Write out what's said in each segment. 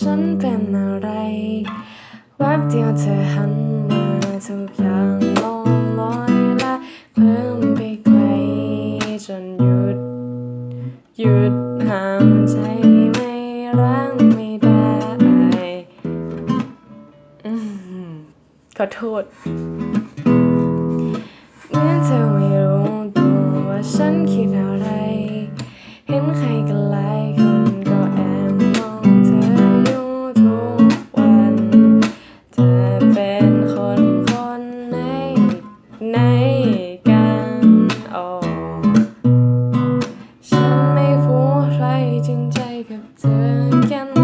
ฉันเป็นอะไรแวบเดียวเธอหันมาทุกอย่างลงลอยและเพิ่มไปไกลจนหยุด หยุดห้ามใจไม่รังไม่ได้อืขอโทษ อฉันไม่รู้ใครจริงใจกับเธอแค่ไหน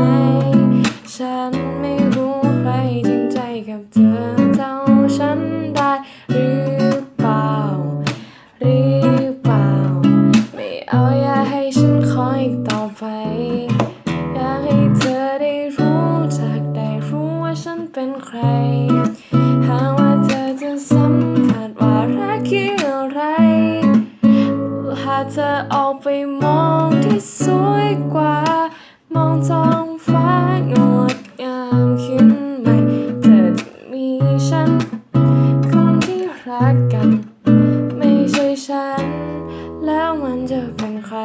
ฉันไม่รู้ใครจริงใจกับเธอเท่าฉันได้หรือเปล่า หรือเปล่า ไม่เอาอย่าให้ฉันคอยอีกต่อไปอยากให้เธอได้รู้จักได้รู้ว่าฉันเป็นใครหากาเธอออกไปมองที่สวยกว่า มองท้องฟ้างดงามขึ้นใหม่ เธอจะมีฉัน คนที่รักกัน ไม่ใช่ฉัน แล้วมันจะเป็นใคร